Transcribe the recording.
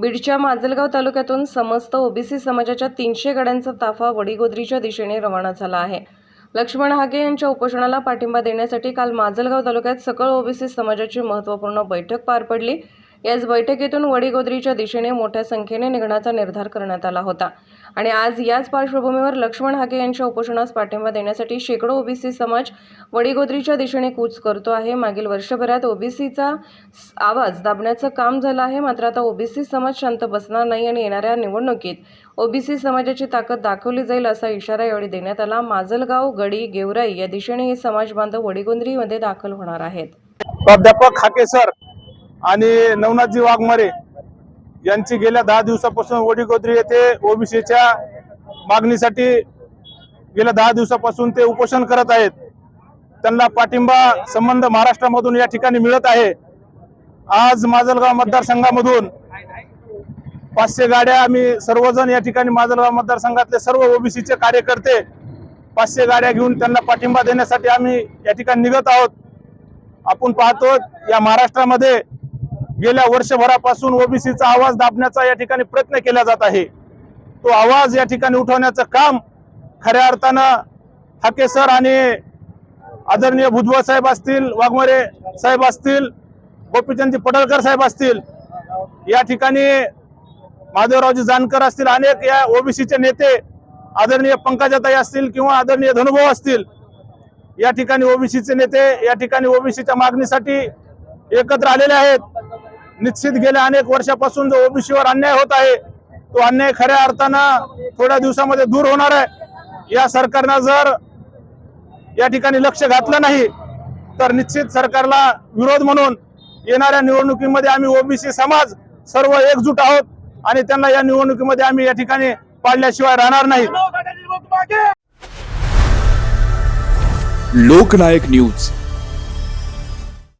बीडच्या माजलगाव तालुक्यातून समस्त ओबीसी समाजाच्या तीनशे गाड्यांचा ताफा वडीगोद्रीच्या दिशेने रवाना झाला आहे. लक्ष्मण हागे यांच्या उपोषणाला पाठिंबा देण्यासाठी काल माजलगाव तालुक्यात सकळ ओबीसी समाजाची महत्त्वपूर्ण बैठक पार पडली. याच बैठकीतून वडीगोद्रीच्या दिशेने मोठ्या संख्येने निघण्याचा निर्धार करण्यात आला होता. आणि आज याच पार्श्वभूमीवर लक्ष्मण हागे यांच्या उपोषणास पाठिंबा देण्यासाठी शेकडो ओबीसी समाज वडीगोद्रीच्या दिशेने कूच करतो आहे. मागील वर्षभरात ओबीसीचा आवाज दाबण्याचं काम झालं आहे. मात्र आता ओबीसी समाज शांत बसणार नाही आणि येणाऱ्या निवडणुकीत ओबीसी समाजाची ताकद दाखवली जाईल असा इशारा यावेळी देण्यात आला. माजलगाव गडी गेवराई या दिशेने हे समाज बांधव वडीगोंद्रीमध्ये दाखल होणार आहेत. प्राध्यापक हाके सर आणि नवनाथजी वाघमारे यांची गेल्या दहा दिवसापासून वडीगोद्री येथे ओबीसीच्या मागणीसाठी गेल्या दहा दिवसापासून ते उपोषण करत आहेत. त्यांना पाठिंबा संबंध महाराष्ट्रामधून या ठिकाणी मिळत आहे. आज माजलगाव मतदारसंघामधून पाचशे गाड्या आम्ही सर्वजण या ठिकाणी माजलगाव मतदारसंघातले सर्व ओबीसीचे कार्यकर्ते पाचशे गाड्या घेऊन त्यांना पाठिंबा देण्यासाठी आम्ही या ठिकाणी निघत आहोत. आपण पाहतो या महाराष्ट्रामध्ये गेल्या वर्षभरापासून ओबीसीचा आवाज दाबण्याचा या ठिकाणी प्रयत्न केला जात आहे. तो आवाज या ठिकाणी उठवण्याचं काम खऱ्या अर्थानं हाके सर आणि आदरणीय भुजबळ साहेब असतील वाघमरे साहेब असतील गोपीचंदजी पडळकर साहेब असतील या ठिकाणी माधवरावजी जानकर असतील अनेक या ओबीसीचे नेते आदरणीय पंकजाताई असतील किंवा आदरणीय धनुभाऊ असतील या ठिकाणी ओबीसीचे नेते या ठिकाणी ओबीसीच्या मागणीसाठी एकत्र आलेले आहेत. निश्चित गेल्या अनेक वर्षापासून जो ओबीसीवर अन्याय होत आहे तो अन्याय खऱ्या अर्थानं थोड्या दिवसामध्ये दूर होणार आहे. या सरकारनं जर या ठिकाणी लक्ष घातलं नाही तर निश्चित सरकारला विरोध म्हणून येणाऱ्या निवडणुकीमध्ये आम्ही ओबीसी समाज सर्व एकजूट आहोत आणि त्यांना या निवडणुकीमध्ये आम्ही या ठिकाणी पाडल्याशिवाय राहणार नाही. लोकनायक न्यूज.